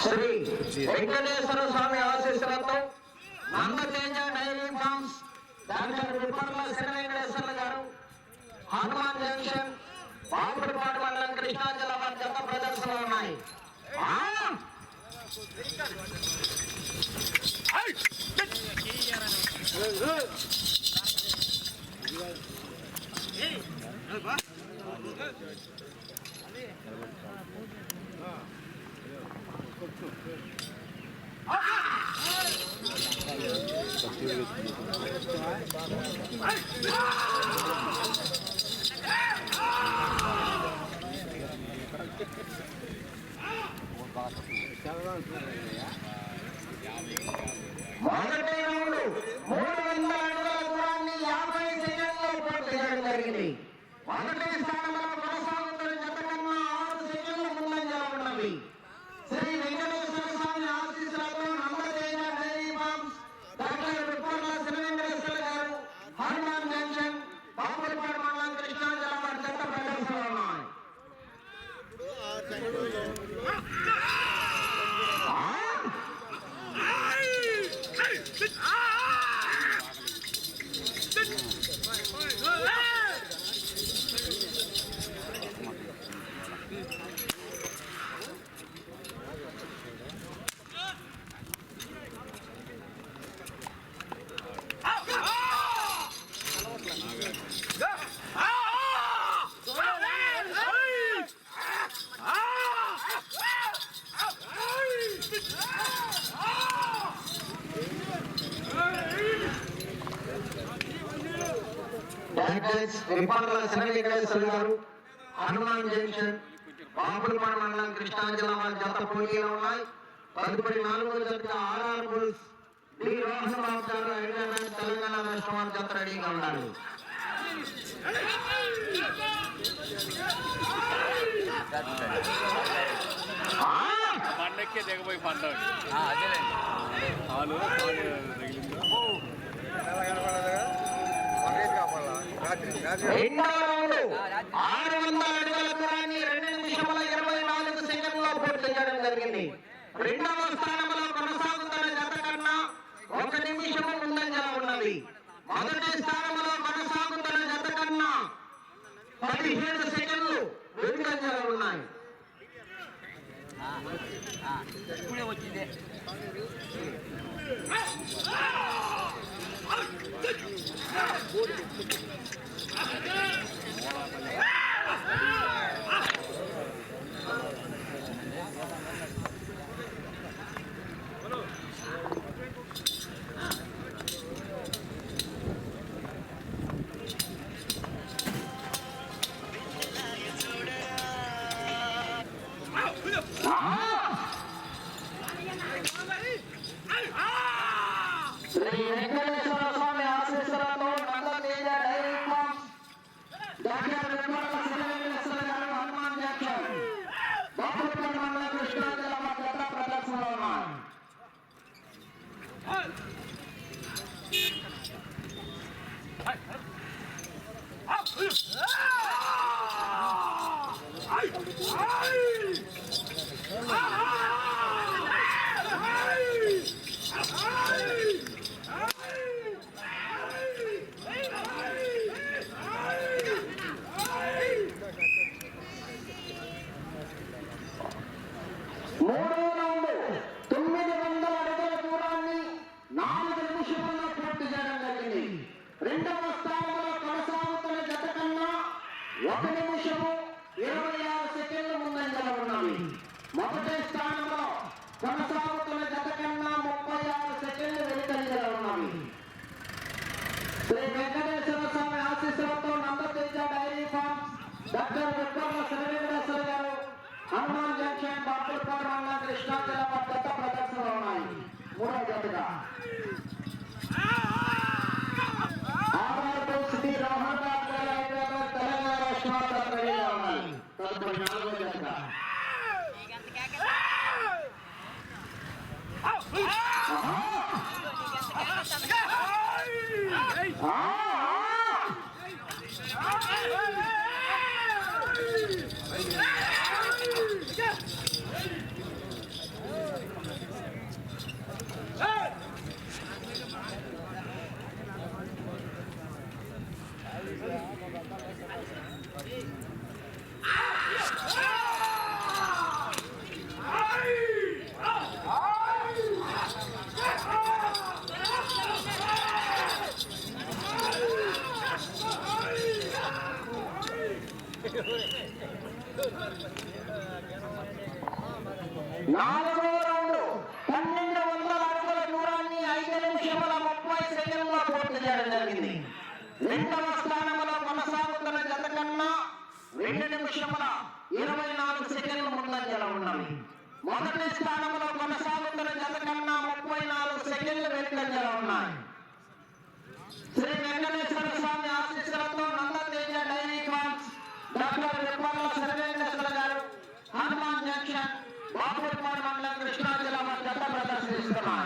శ్రీ వెంకటేశ్వర స్వామి ఆశీస్సులతో Nandateja dairy farms doctor Viparla Sri Venkateswara గారు Hanuman junction Bapulapadu మండలం కృష్ణా జిల్లా వారి జత ప్రదర్శనలు ఉన్నాయి ఆ! మొదటి రౌండ్ మూడు వందల అడుగుల దూరాన్ని యాభై సెకండ్లో పూర్తి చేయడం జరిగింది మొదటి స్థానంలో కొనసాగుతున్న జత కన్నా ఆరు సెకండ్ల ముందంజలో ఉన్నవి శ్రీ వెంకటేశ్వర స్వామి ఆశీస్సులతో Nandateja dairy farms doctor Vipparla Sri Venkateswara గారు హనుమాన్ జంక్షన్ బాపులపాడు మండలం కృష్ణా జిల్లా వారి జత ప్రదర్శనలు ఉన్నాయి ఆ! వెంకటేశ్వర గారు హనుమాన్ జంక్షన్ బాపులపాడు మండలం కృష్ణా జిల్లా వారి జత పోటీలో ఉన్నాయి. తదుపరి నాలుగో జత R R bulls D. Rohan Babu గారు హైదరాబాద్ తెలంగాణ రాష్ట్రం వారి జత రెడీగా ఉండాలి ఆ! పండక్కే దిగబోయి పంట తగిలిందో రెండో రౌండ్ ఆరు వందల అడుగుల దూరాన్ని రెండు నిమిషముల ఇరవై నాలుగు సెకండ్లో పూర్తి చేయడం జరిగింది. రెండవ స్థానంలో కొనసాగుతున్న జత కన్నా ఒక నిమిషము ముందంజలో ఉన్నది. మొదటి స్థానంలో కొనసాగుతున్న జత కన్నా పదిహేడు సెకండ్లు వెనుకంజలో ఉన్నాయి. ఇప్పుడే వచ్చింది శ్రీ వెంకటేశ్వర స్వామి ఆశీస్సులతో Nandateja dairy farms doctor Venkata Sri Venkateswara గారు హనుమాన్ జంక్షన్ బాపులపల్లి మండలం కృష్ణా జిల్లా వారి జత ప్రదర్శనలో ఉన్నాయి మూడో రౌండ్ తొమ్మిది వందల అడుగుల దూరాన్ని నాలుగు నిమిషముల్లో పూర్తి చేయడం జరిగింది రెండవ స్థానంలో కొనసాగుతున్న జత కన్నా ఒక నిమిషము ఇరవై ఆరు సెకండ్ల ముందంజలో ఉన్నవి మొదటి స్థానంలో కొనసాగుతున్న జత కన్నా ముప్పై ఆరు సెకండ్లు వెనుకంజలో ఉన్నవి శ్రీ వెంకటేశ్వర స్వామి ఆశీస్సులతో Nandateja dairy farms doctor Vikrama Srivenkateswara గారు హనుమాన్ జంక్షన్ బాపులపాడు మండలం కృష్ణా జిల్లా వారి జత ప్రదర్శనలో ఉన్నాయి మూడో జతగా ఆర్ఆర్ శ్రీ రోహన్ బాబు గారు హైదరాబాద్ తెలంగాణ రాష్ట్రం వారి జత రెడీగా ఉన్నాయి తదుపరి నాలుగో జతగా ఆ, ఆ. నాలుగో రౌండ్ పన్నెండు వందల అడుగుల దూరాన్ని ఐదు నిమిషముల ముప్పై సెకండ్లో పూర్తి చేయడం జరిగింది. రెండవ స్థానంలో కొనసాగుతున్న జత కన్నా రెండు నిమిషముల ఇరవై నాలుగు సెకండ్లు ముందంజల ఉన్నవి. మొదటి స్థానంలో కొనసాగుతున్న జత కన్నా ముప్పై నాలుగు సెకండ్లు వెనుకంజల ఉన్నాయి. శ్రీ వెంకటేశ్వర స్వామి ఆశీస్సులతో Nandateja dairy farms doctor Vipparla Sarvendreswara గారు హనుమాన్ జంక్షన్ బాపురపాడు మండలం కృష్ణా జిల్లా జత ప్రదర్శిస్తారు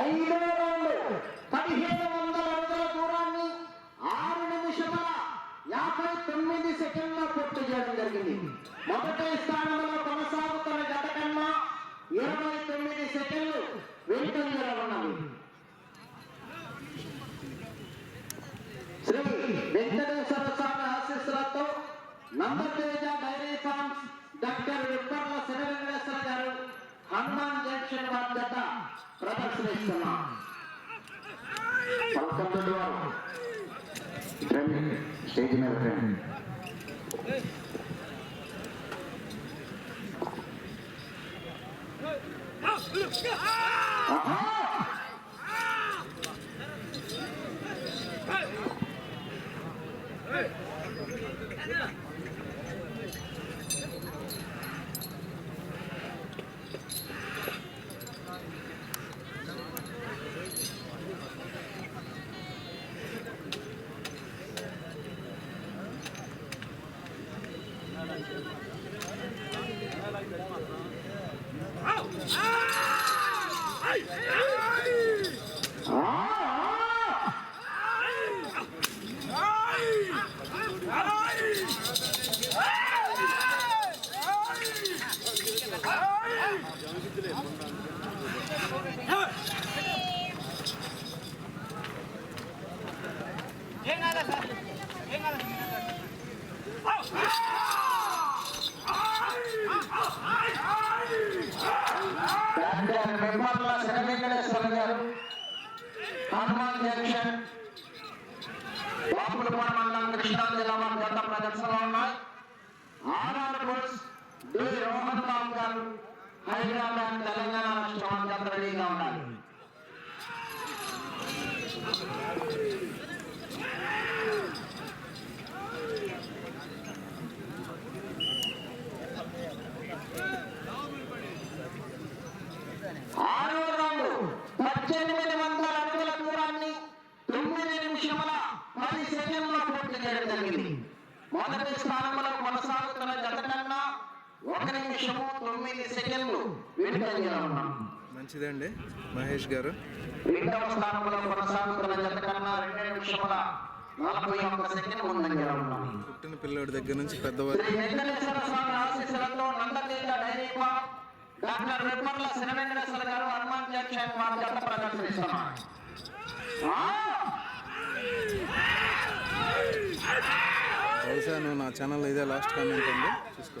ఐదో రౌండ్ పదిహేను వందల అడుగుల దూరాన్ని ఆరు నిమిషముల యాభై తొమ్మిది సెకండ్ల పూర్తి చేయడం జరిగింది మొదటి స్థానంలో కొనసాగుతున్న గత కన్నా ఇరవై తొమ్మిది సెకండ్లు వెనుకంజలో ఉన్నవి శ్రీ వెంకటేశ్వర స్వామి ఆశీస్సులతో Nandateja dairy farms doctor Vipparla Sivavenkateswara గారు హనుమాన్ జంక్షన్ వద్ద ప్రదర్శనిస్తున్నాం పల్కంతుడు వారు రండి, స్టేజ్ మీద రండి. మంచిదండి. మహేష్ గారు. రెండవ స్థానంలో కొనసాగుతున్న జత కన్నా రెండు నిమిషముల నలభై ఒక్క సెకండ్ ముందంజలో ఉన్నాం పుట్టిన పిల్లోడి దగ్గర నుంచి పెద్దవారు. శ్రీ వెంకటేశ్వర స్వామి ఆశీస్సులతో Nandateja dairy farm doctor Vipparla Sivavenkateswara గారు హనుమాన్ జంక్షన్ వారి జత ప్రదర్శనిస్తున్నారు ఆ! బహుశా నువ్వు నా ఛానల్ ఇదే లాస్ట్ కామెంట్ అండి. చూసుకో.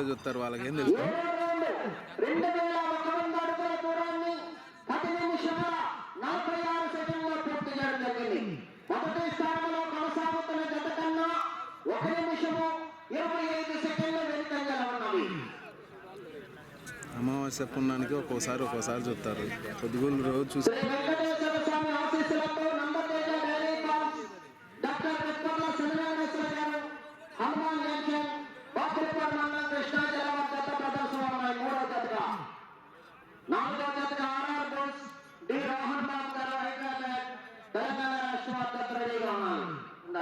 వీడియో చూస్తారు వాళ్ళకి ఏం తెలుసు? మొదటి స్థానంలో కొనసాగుతున్న జత కన్నా ఒక నిమిషము ఇరవై ఐదు సెకండ్ల ఉన్నవి అమావాస్య పుణ్యానికి ఒక్కోసారి ఒక్కోసారి చూస్తారు. పొద్దుగులు రోజు చూసి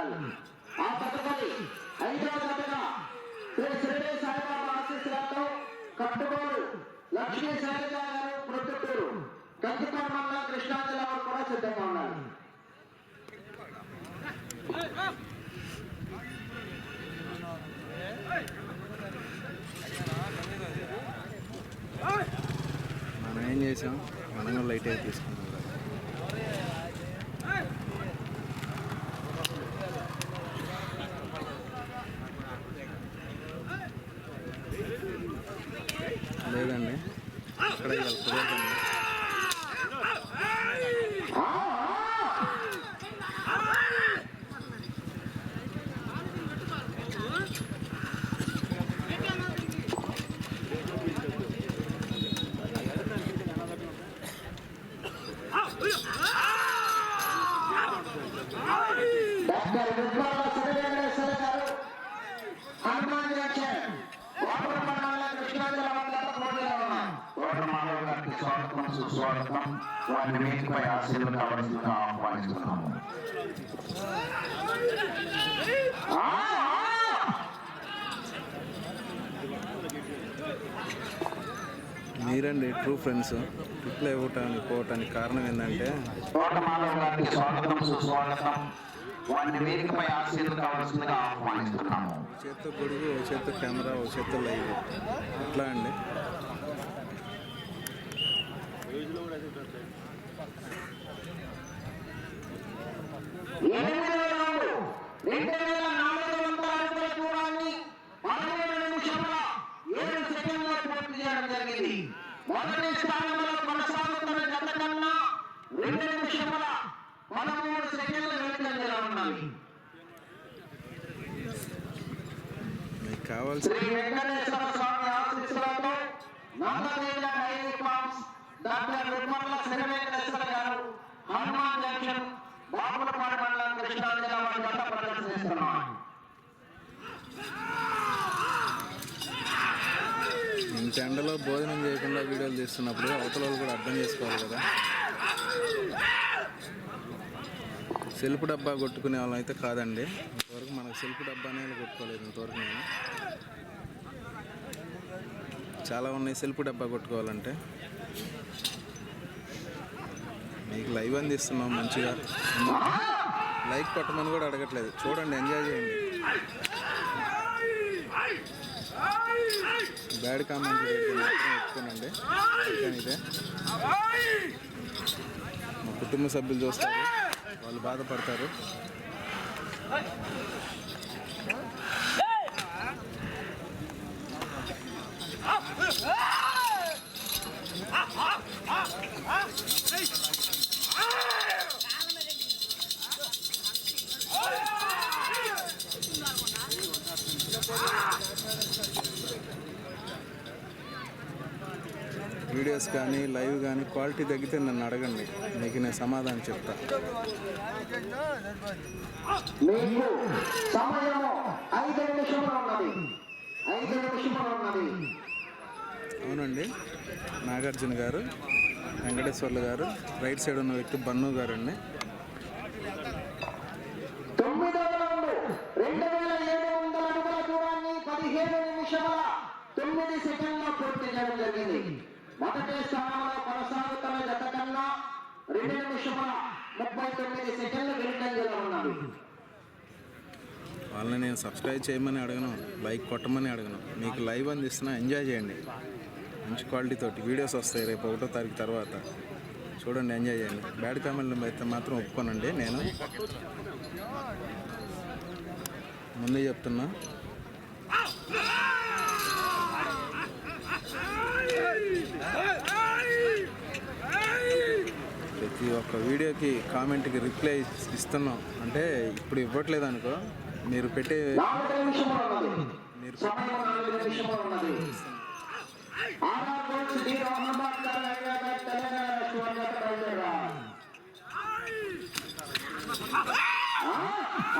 இருந்தார்கள் ஆபத்து అక్కడ ఇవాళ కుదరదండి డాక్టర్ విద్వాల శ్రీవేంకటేశ్వర గారు హనుమాన్ జంక్షన్ బాపురం మండలం కృష్ణా జిల్లా వారి జత పోటీలో ఉన్నారు తోటమాధవ్ గారికి స్వాగతం సుస్వాగతం వారిని వేదికపై ఆశీర్వాదం కావలసిందిగా ఆహ్వానిస్తున్నాము మీరండి ట్రూ ఫ్రెండ్స్ ట్రిప్లో ఇవ్వటానికి పోవటానికి కారణం ఏంటంటే తోటమాధవ్ గారికి స్వాగతం సుస్వాగతం వారిని వేదికపై ఆశీర్వాదం కావాల్సిందిగా ఆహ్వానిస్తున్నాము చేత్తో గొడుగు చేత్తో కెమెరా చేత్తో లైవ్ ఎట్లా అండి. Yeah. ఎండలో భోజనం చేయకుండా వీడియోలు తీస్తున్నప్పుడు అవతల వాళ్ళు కూడా అర్థం చేసుకోవాలి కదా. సెల్ఫ్ డబ్బా కొట్టుకునే వాళ్ళం అయితే కాదండి. ఇంతవరకు మనకు సెల్ఫ్ డబ్బా అనేది కొట్టుకోలేదు ఇంతవరకు నేను. చాలా ఉన్నాయి సెల్ఫ్ డబ్బా కొట్టుకోవాలంటే. మీకు లైవ్ అందిస్తున్నాం మంచిగా. లైక్ కొట్టమని కూడా అడగట్లేదు. చూడండి ఎంజాయ్ చేయండి. బ్యాడ్ కామెంట్ ఒప్పుకోనండి. ఇదే మా కుటుంబ సభ్యులు చూస్తారు. వాళ్ళు బాధపడతారు. వీడియోస్ కానీ లైవ్ కానీ క్వాలిటీ తగ్గితే నన్ను అడగండి. మీకు నేను సమాధానం చెప్తా. అవునండి. నాగార్జున గారు వెంకటేశ్వర్లు గారు రైట్ సైడ్ ఉన్న వ్యక్తి బన్ను గారు అండి తొమ్మిది సెకండ్ల పూర్తి చేయడం జరిగింది. మొదటి స్థానంలో కొనసాగుతున్న జత కన్నా రెండు నిమిషముల ముప్పై తొమ్మిది సెకండ్లు వెనుకంజలో ఉన్నది. వాళ్ళని నేను సబ్స్క్రైబ్ చేయమని అడగను లైక్ కొట్టమని అడగను. మీకు లైవ్ అందిస్తున్నా ఎంజాయ్ చేయండి. మంచి క్వాలిటీ తోటి వీడియోస్ వస్తాయి రేపు ఒకటో తారీఖు తర్వాత. చూడండి ఎంజాయ్ చేయండి. బ్యాడ్ కామెంట్లు అయితే మాత్రం ఒప్పుకోనండి నేను. ముందే చెప్తున్నా. ఒక్క వీడియోకి కామెంట్కి రిప్లై ఇస్తున్నాం. అంటే ఇప్పుడు ఇవ్వట్లేదు అనుకో మీరు పెట్టే మీరు సమయం నాలుగు నిమిషములు ఉన్నది ఆర్ఆర్ కోచ్ డి రహమాబాద్ గారు హైదరాబాద్ తెలంగాణ రాష్ట్రం జత బయలుదేరా ఆ, ఆ, ఆ, ఆ.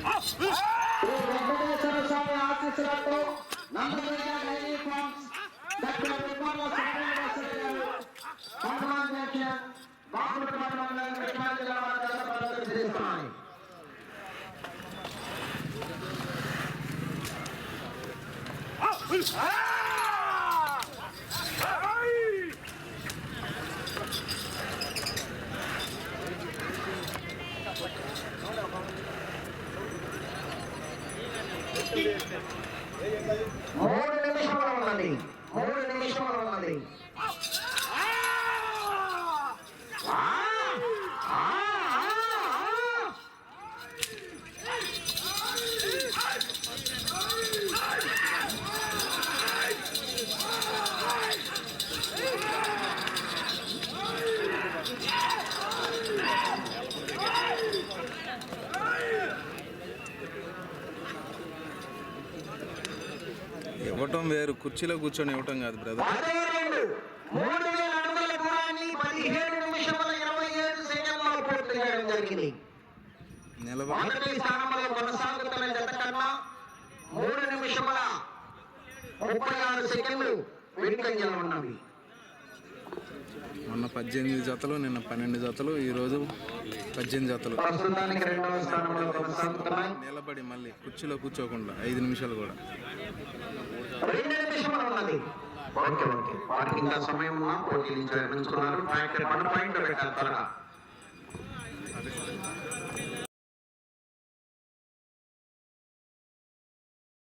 శ్రీ వెంకటేశ్వర స్వామి ఆశీస్సులతో డైరీ ఫార్మ్స్ డాక్టర్ విమాన శ్రీనివాసరావు గారు హనుమాన్ జంక్షన్ బాపులపాడు మండలం కృష్ణా జిల్లా వద్ద ప్రదర్శిస్తున్నాయి మూడు నిమిషములు ఉన్నది మూడు నిమిషములు ఉన్నది ఆ, ఆ, ఆ, ఆ. ఇవ్వటం వేరు కుర్చీలో కూర్చొని ఇవ్వటం కాదు బ్రదర్ నిలబడి స్థానంలో కొనసాగుతున్న జత కన్నా మూడు నిమిషముల ముప్పై ఆరు సెకండ్లు వెనుకంజలు ఉన్నవి. మొన్న పద్దెనిమిది జతలు నిన్న పన్నెండు జతలు ఈరోజు పద్దెనిమిది జతలు. నిలబడి మళ్ళీ కుర్చీలో కూర్చోకుండా ఐదు నిమిషాలు కూడా. రెండు నిమిషములు ఉన్నది. Okay okay. వారికి ఇంకా సమయం ఉన్నా పోటీ నుంచి విరమించుకున్నారు. పాయింట్ వన్ పాయింట్ పెట్టాలి త్వరగా